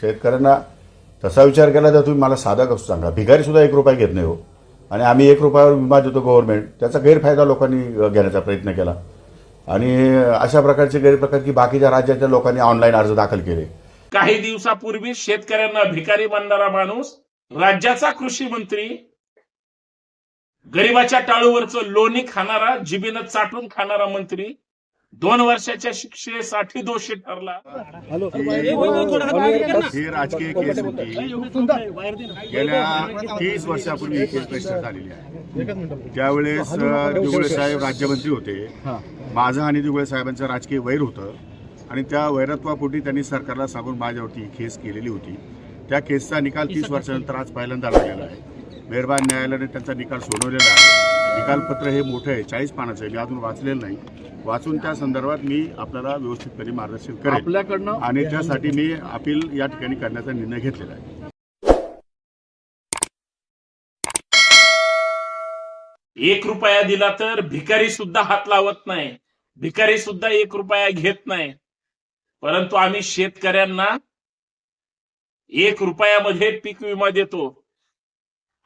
शेतकऱ्यांना तसा विचार केला तर तुम्ही मला साधा कसं सांगा. भिकारी सुद्धा एक रुपया घेत नाही हो. आणि आम्ही एक रुपयावर विमा देतो गव्हर्नमेंट त्याचा गैरफायदा लोकांनी घेण्याचा प्रयत्न केला. आणि अशा प्रकारचे गैरप्रकार की बाकीच्या राज्याच्या लोकांनी ऑनलाईन अर्ज दाखल केले. काही दिवसापूर्वी शेतकऱ्यांना भिकारी बनणारा माणूस राज्याचा कृषी मंत्री गरिबाच्या टाळूवरचं लोणी खाणारा जिबीनं चाटून खाणारा मंत्री दोन वर्षाच्या शिक्षेसाठी दोषी ठरला. ही राजकीय केस होती. गेल्या तीस वर्षापूर्वी ही केस रजिस्टर झालेली आहे. त्यावेळेस अ, दिगुळे साहेब राज्यमंत्री होते. माझं आणि दिगुळे साहेबांचं राजकीय वैर होतं. आणि त्या वैरत्वापोटी त्यांनी सरकारला सांगून माझ्यावरती ही केस केलेली होती. त्या केसचा निकाल तीस वर्षानंतर आज पहिल्यांदा लागलेला आहे. मेहरबान न्यायालयाने त्यांचा निकाल सोडवलेला आहे. निकालपत्र हे मोठं आहे. चाळीस पानाचं आहे. मी अजून वाचलेलं नाही. वाचून त्या संदर्भात मी आपल्याला व्यवस्थितपणे मार्गदर्शन करेन. आपल्याकडनं आणि त्यासाठी मी अपील या ठिकाणी करण्याचा निर्णय घेतलेला आहे. एक रुपया दिला तर भिकारी सुद्धा हात लावत नाही. भिकारी सुद्धा एक रुपया घेत नाही. परंतु आम्ही शेतकऱ्यांना एक रुपयामध्ये पीक विमा देतो.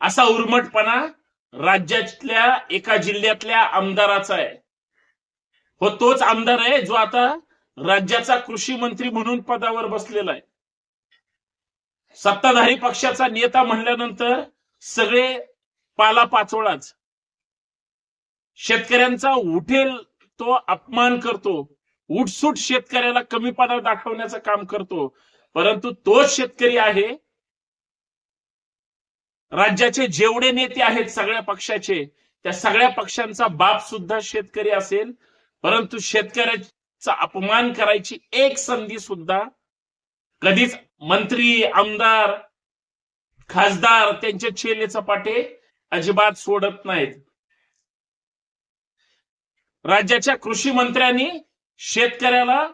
असा उर्मटपणा राज्यातल्या एका जिल्ह्यातल्या आमदाराचा आहे. हो तोच आमदार आहे जो आता राज्याचा कृषी मंत्री म्हणून पदावर बसलेला आहे. सत्ताधारी पक्षाचा नेता म्हणल्यानंतर सगळे पाला पाचोळाच. शेतकऱ्यांचा उठेल तो अपमान करतो. उठसूट शेतकऱ्याला कमीपणा दाखवण्याचं काम करतो. परंतु तोच शेतकरी आहे. राज्याचे जेवढे नेते आहेत सगळ्या पक्षाचे त्या सगळ्या पक्षांचा बाप सुद्धा शेतकरी असेल. परंतु शेतकऱ्याचा अपमान करायची एक संधी सुद्धा कधीच मंत्री आमदार खासदार त्यांचे चेले चपाटे अजिबात सोडत नाहीत. राज्याच्या कृषी मंत्र्यांनी शेतकऱ्याला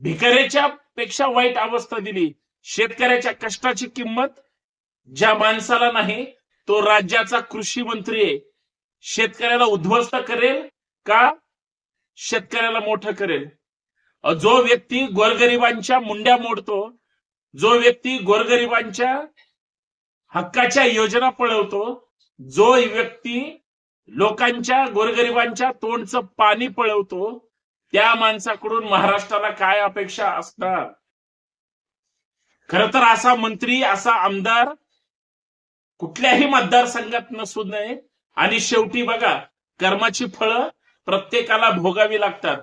भिकाऱ्याच्या पेक्षा वाईट अवस्था दिली. शेतकऱ्याच्या कष्टाची किंमत ज्या माणसाला नाही तो राज्याचा कृषी मंत्री शेतकऱ्याला उद्ध्वस्त करेल का? शेतकऱ्याला मोठं करेल. जो व्यक्ती गोरगरिबांच्या मुंड्या मोडतो जो व्यक्ती गोरगरिबांच्या हक्काच्या योजना पळवतो जो व्यक्ती लोकांच्या गोरगरिबांच्या तोंडचं पाणी पळवतो त्या माणसाकडून महाराष्ट्राला काय अपेक्षा असणार? खर तर असा मंत्री असा आमदार कुठल्याही मतदारसंघात नसू नये. आणि शेवटी बघा कर्माची फळं प्रत्येकाला भोगावी लागतात.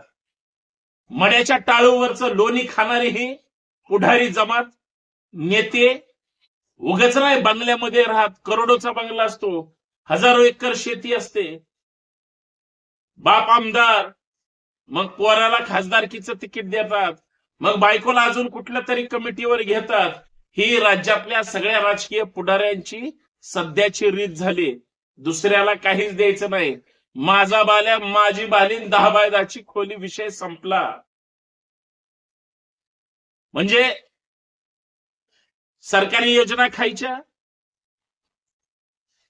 मड्याच्या टाळूवरचं लोणी खाणारी ही पुढारी जमात नेते उगाच नाही बंगल्यामध्ये राहत करोडोचा बंगला असतो हजारो एकर शेती असते. बाप आमदार मग पोराला खासदारकीचं तिकीट देतात मग बायकोला अजून कुठल्या तरी कमिटीवर घेतात. ही राज्यातल्या सगळ्या राजकीय पुढाऱ्यांची सध्याची रीत झाली. दुसऱ्याला काहीच द्यायचं नाही. माझा बाल्या माझी बालीन दहा बाय दहाची खोली विषय संपला. म्हणजे सरकारी योजना खायच्या?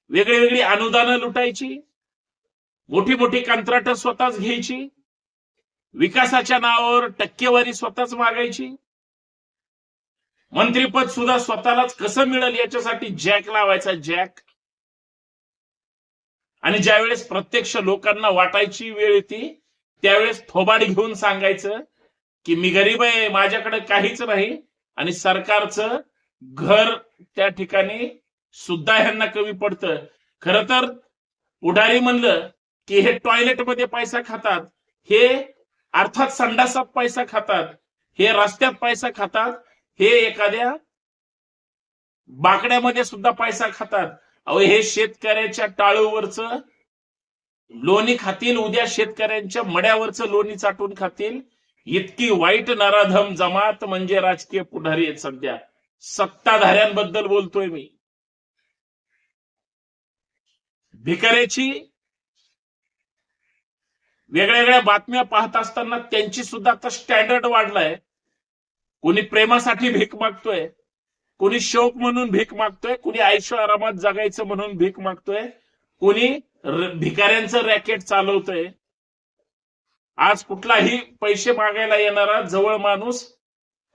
वेगळी वेगळी अनुदानं लुटायची? मोठी मोठी कंत्राट स्वतःच घ्यायची? विकासाच्या नावावर टक्केवारी स्वतःच मागायची? मंत्रीपद सुद्धा स्वतःलाच कसं मिळेल याच्यासाठी जॅक लावायचा जॅक? आणि ज्यावेळेस प्रत्यक्ष लोकांना वाटायची वेळ येते त्यावेळेस थोबाड घेऊन सांगायचं की मी गरीब आहे माझ्याकडे काहीच नाही. आणि सरकारचं घर त्या ठिकाणी सुद्धा ह्यांना कमी पडतं. खर तर पुढारी म्हणलं की हे टॉयलेटमध्ये पैसा खातात हे अर्थात संडासात पैसा खातात हे रस्त्यात पैसा खातात हे एखाद्या बाकड्यामध्ये सुद्धा पैसा खातात. अहो हे शेतकऱ्याच्या टाळूवरच लोणी खातील उद्या शेतकऱ्यांच्या मड्यावरचं लोणी चाटून खातील. इतकी वाईट नराधम जमात म्हणजे राजकीय पुढारी आहेत सध्या. सत्ताधाऱ्यांबद्दल बोलतोय मी. भिकाऱ्याची वेगळ्या वेगळ्या बातम्या पाहत असताना त्यांची सुद्धा आता स्टँडर्ड वाढलाय. कोणी प्रेमासाठी भीक मागतोय कोणी शोक म्हणून भीक मागतोय कोणी आयुष्य आरामात जगायचं म्हणून भीक मागतोय कोणी भिकाऱ्यांचं रॅकेट चालवतोय. आज कुठलाही पैसे मागायला येणारा जवळ माणूस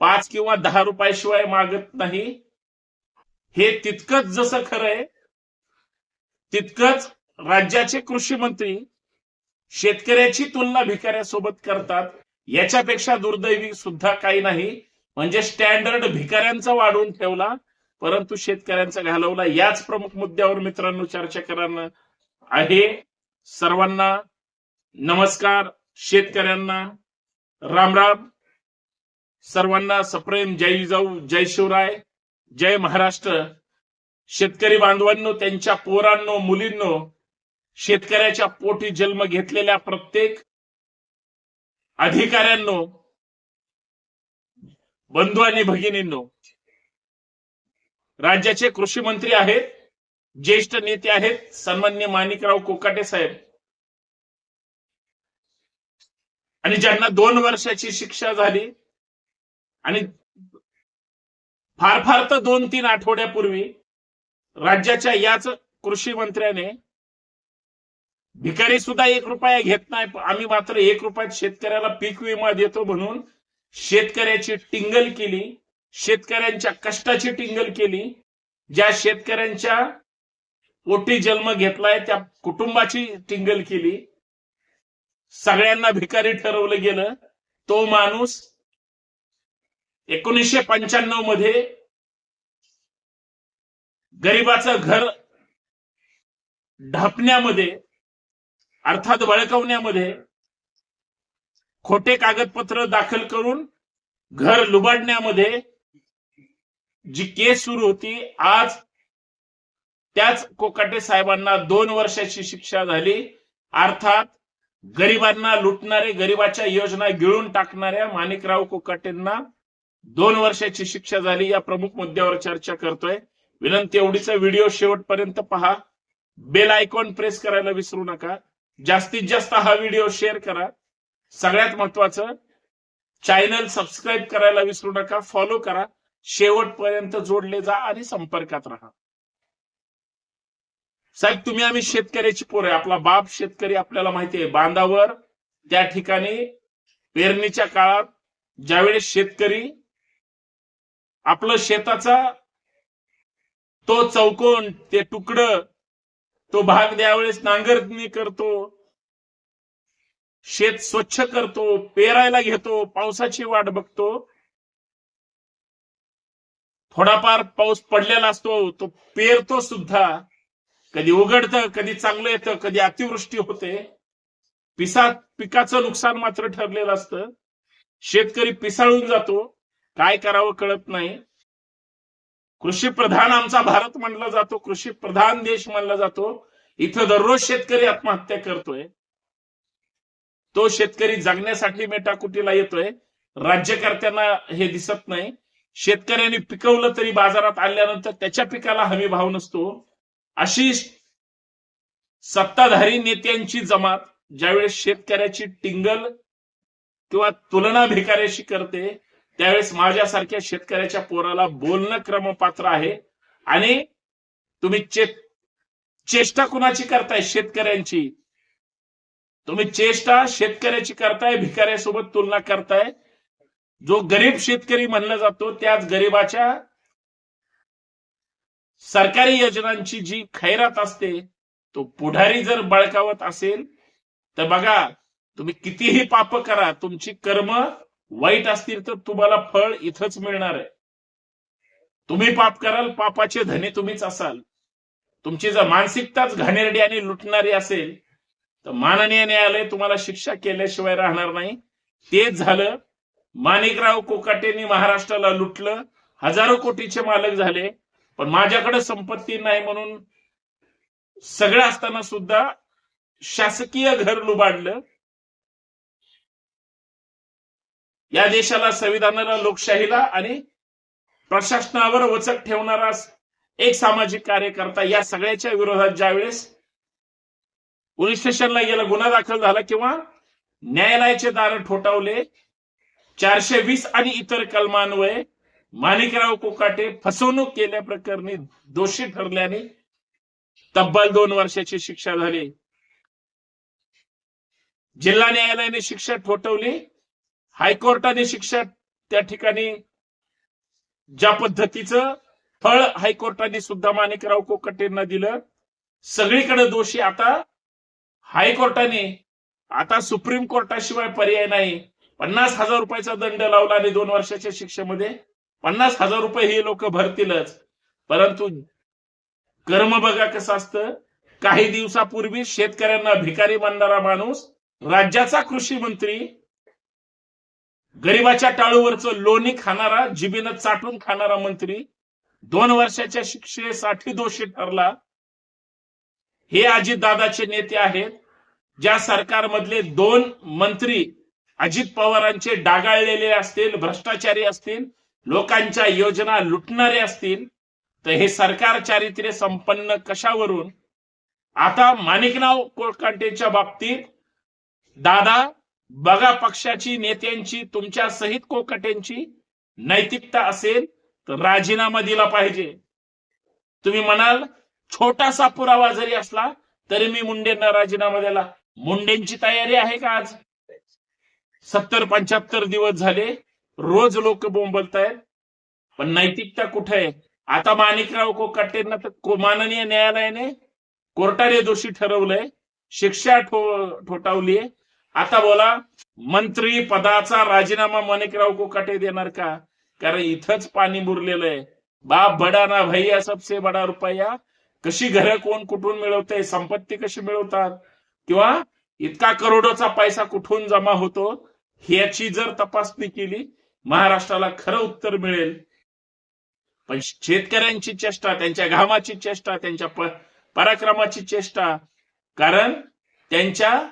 पाच किंवा दहा रुपयाशिवाय मागत नाही. हे तितकंच जसं खरं आहे तितकंच राज्याचे कृषी मंत्री शेतकऱ्याची तुलना भिकाऱ्यासोबत करतात. याच्यापेक्षा दुर्दैवी सुद्धा काही नाही. म्हणजे स्टँडर्ड भिकाऱ्यांचा वाढवून ठेवला परंतु शेतकऱ्यांचा घालवला. याच प्रमुख मुद्द्यावर मित्रांनो चर्चा करणं आहे. सर्वांना नमस्कार. शेतकऱ्यांना राम राम. सर्वांना सप्रेम. जय जाऊ जय शिवराय. जय महाराष्ट्र. शेतकरी बांधवांनो त्यांच्या पोरांनो मुलींनो शेतकऱ्याच्या पोटी जन्म घेतलेल्या प्रत्येक अधिकाऱ्यांनो बंधू आणि भगिनींनो राज्याचे कृषी मंत्री आहेत ज्येष्ठ नेते आहेत सन्मान्य माणिकराव कोकाटे साहेब. आणि ज्यांना दोन वर्षाची शिक्षा झाली आणि फार फार तर दोन तीन आठवड्यापूर्वी राज्याच्या याच कृषी मंत्र्याने भिकारी सुद्धा एक रुपया घेत नाही आम्ही मात्र एक रुपयात शेतकऱ्याला पीक विमा देतो म्हणून शेतकऱ्याची टिंगल केली शेतकऱ्यांच्या कष्टाची टिंगल केली ज्या शेतकऱ्यांच्या ओटी जन्म घेतलाय त्या कुटुंबाची टिंगल केली. सगळ्यांना भिकारी ठरवलं गेलं. तो माणूस एकोणीसशे पंच्याण्णवमध्ये गरिबाचं घर ढापण्यामध्ये अर्थात बळकवण्यामध्ये खोटे कागदपत्र दाखल करून घर लुबाडण्यामध्ये जी केस सुरू होती आज त्याच कोकाटे साहेबांना दोन वर्षाची शिक्षा झाली. अर्थात गरिबांना लुटणारे गरिबाच्या योजना गिळून टाकणाऱ्या माणिकराव कोकाटेंना दोन वर्षाची शिक्षा झाली. या प्रमुख मुद्द्यावर चर्चा करतोय. विनंती एवढीचा व्हिडिओ शेवटपर्यंत पहा. बेल आयकॉन प्रेस करायला विसरू नका. जास्तीत जास्त हा व्हिडिओ शेअर करा. सगळ्यात महत्वाचं चॅनल सबस्क्राईब करायला विसरू नका फॉलो करा शेवटपर्यंत जोडले जा आणि संपर्कात राहा. साहेब तुम्ही आम्ही शेतकऱ्याची पोर आहे. आपला बाप शेतकरी आपल्याला माहिती आहे बांधावर त्या ठिकाणी पेरणीच्या काळात ज्यावेळेस शेतकरी आपलं शेताचा तो चौकोन ते तुकडं तो भाग द्यावेळेस नांगरणी करतो शेत स्वच्छ करतो पेरायला घेतो पावसाची वाट बघतो. थोडाफार पाऊस पडलेला असतो तो पेरतो सुद्धा. कधी उघडतं कधी चांगलं येतं कधी अतिवृष्टी होते. पिसा पिकाचं नुकसान मात्र ठरलेलं असतं. शेतकरी पिसाळून जातो. काय करावं कळत नाही. कृषी प्रधान आमचा भारत मानला जातो कृषी प्रधान देश म्हणला जातो. इथं दररोज शेतकरी आत्महत्या करतोय. तो शेतकरी जगण्यासाठी मेटाकुटीला येतोय. राज्यकर्त्यांना हे दिसत नाही. शेतकऱ्यांनी पिकवलं तरी बाजारात आल्यानंतर त्याच्या पिकाला हमी भाव नसतो. अशी सत्ताधारी नेत्यांची जमात ज्यावेळेस शेतकऱ्याची टिंगल किंवा तुलना भिकाऱ्याशी करते त्यावेळेस माझ्यासारख्या शेतकऱ्याच्या पोराला बोलणं क्रमपात्र आहे. आणि तुम्ही चे चेष्टा कुणाची करताय शेतकऱ्यांची? तुम्ही चेष्टा शेतकऱ्याची करताय भिकाऱ्यासोबत तुलना करताय. जो गरीब शेतकरी म्हणला जातो त्याच गरीबाच्या सरकारी योजनांची जी खैरात असते तो पुढारी जर बळकावत असेल तर बघा तुम्ही कितीही पाप करा तुमची कर्म वाईट असतील तर तुम्हाला फळ इथंच मिळणार आहे. तुम्ही पाप कराल पापाचे धने तुम्हीच असाल. तुमची जर मानसिकताच घाणेरडी आणि लुटणारी असेल तर माननीय न्यायालय तुम्हाला शिक्षा केल्याशिवाय राहणार नाही. तेच झालं. माणिकराव कोकाटेंनी महाराष्ट्राला लुटलं. हजारो कोटीचे मालक झाले. पण माझ्याकडे संपत्ती नाही म्हणून सगळं असताना सुद्धा शासकीय घर लुबाडलं. या देशाला संविधानाला लोकशाहीला आणि प्रशासनावर वचक ठेवणारा एक सामाजिक कार्यकर्ता या सगळ्याच्या विरोधात ज्यावेळेस पोलीस स्टेशनला गेला गुन्हा दाखल झाला किंवा न्यायालयाचे दार ठोठावले चारशे वीस आणि इतर कलमान्वये माणिकराव कोकाटे फसवणूक केल्या प्रकरणी दोषी ठरल्याने तब्बल दोन वर्षाची शिक्षा झाली. जिल्हा न्यायालयाने शिक्षा ठोठवली हायकोर्टाने शिक्षा त्या ठिकाणी ज्या पद्धतीचं फळ हायकोर्टाने सुद्धा माणिकराव कोकटेंना दिलं सगळीकडे दोषी आता हायकोर्टाने आता सुप्रीम कोर्टाशिवाय पर्याय नाही. पन्नास हजार रुपयाचा दंड लावला आणि दोन वर्षाच्या शिक्षेमध्ये पन्नास हजार रुपये हे लोक भरतीलच. परंतु कर्म बघा कसं असतं. काही दिवसापूर्वी शेतकऱ्यांना भिकारी मानणारा माणूस राज्याचा कृषी मंत्री गरिबाच्या टाळूवरचं लोणी खाणारा जिबीनं चाटून खाणारा मंत्री दोन वर्षाच्या शिक्षेसाठी दोषी ठरला. हे अजितदादाचे नेते आहेत. ज्या सरकारमधले दोन मंत्री अजित पवारांचे डागाळलेले असतील भ्रष्टाचारी असतील लोकांच्या योजना लुटणारे असतील तर हे सरकार चारित्र्य संपन्न कशावरून? आता माणिकराव कोळकांटेच्या बाबतीत दादा बघा पक्षाची नेत्यांची तुमच्या सहित कोकटेंची नैतिकता असेल तर राजीनामा दिला पाहिजे. तुम्ही म्हणाल छोटासा पुरावा जरी असला तरी मी मुंडेंना राजीनामा दिला मुंडेंची तयारी आहे का आज? सत्तर पंच्याहत्तर दिवस झाले रोज लोक बोंबलतायत पण नैतिकता कुठे आहे? आता माणिकराव कोकाटेंना तर को- माननीय न्यायालयाने कोर्टाने दोषी ठरवलंय शिक्षा ठो ठोठावलीय. आता बोला मंत्री पदाचा राजीनामा माणिकराव कोकाटे देणार का? कारण इथंच पाणी मुरलेलं आहे बाप बडा ना भैया सबसे बडा रुपया. कशी घरं कोण कुठून मिळवते संपत्ती कशी मिळवतात? किंवा इतका करोडोचा पैसा कुठून जमा होतो ह्याची जर तपासणी केली महाराष्ट्राला खरं उत्तर मिळेल. पण शेतकऱ्यांची चेष्टा त्यांच्या घामाची चेष्टा त्यांच्या पराक्रमाची चेष्टा कारण त्यांच्या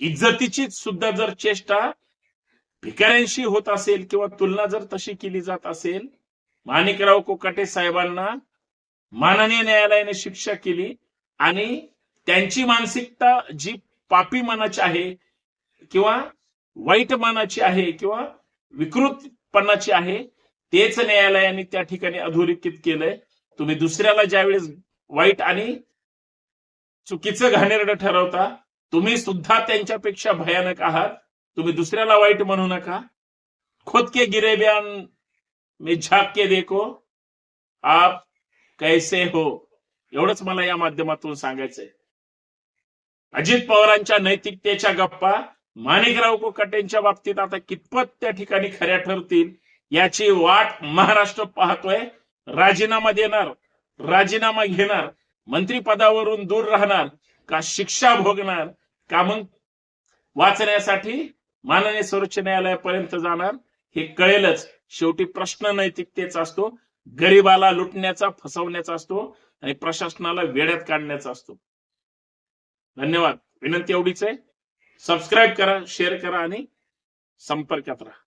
इज्जतीची सुद्धा जर चेष्टा भिकाऱ्यांशी होत असेल किंवा तुलना जर तशी केली जात असेल माणिकराव कोकाटे साहेबांना माननीय न्यायालयाने शिक्षा केली आणि त्यांची मानसिकता जी पापी मनाची आहे किंवा वाईट मनाची आहे किंवा विकृतपणाची आहे तेच न्यायालयाने त्या ठिकाणी अधोरेखित केलंय. तुम्ही दुसऱ्याला ज्यावेळेस वाईट आणि चुकीचं घाणेरडं ठरवता तुम्ही सुद्धा त्यांच्यापेक्षा भयानक आहात. तुम्ही दुसऱ्याला वाईट म्हणू नका. खुद के गिरे बयान झाक के देखो. आप कैसे हो? एवढंच मला या माध्यमातून सांगायचंय. अजित पवारांच्या नैतिकतेच्या गप्पा माणिकराव कुकटेंच्या बाबतीत आता कितपत त्या ठिकाणी खऱ्या ठरतील याची वाट महाराष्ट्र पाहतोय. राजीनामा देणार राजीनामा घेणार मंत्रिपदावरून दूर राहणार का शिक्षा भोगणार का मग वाचण्यासाठी माननीय सर्वोच्च न्यायालयापर्यंत जाणार हे कळेलच. शेवटी प्रश्न नैतिकतेचा असतो गरीबाला लुटण्याचा फसवण्याचा असतो आणि प्रशासनाला वेड्यात काढण्याचा असतो. धन्यवाद. विनंती एवढीच आहे. सबस्क्राईब करा शेअर करा आणि संपर्कात राहा.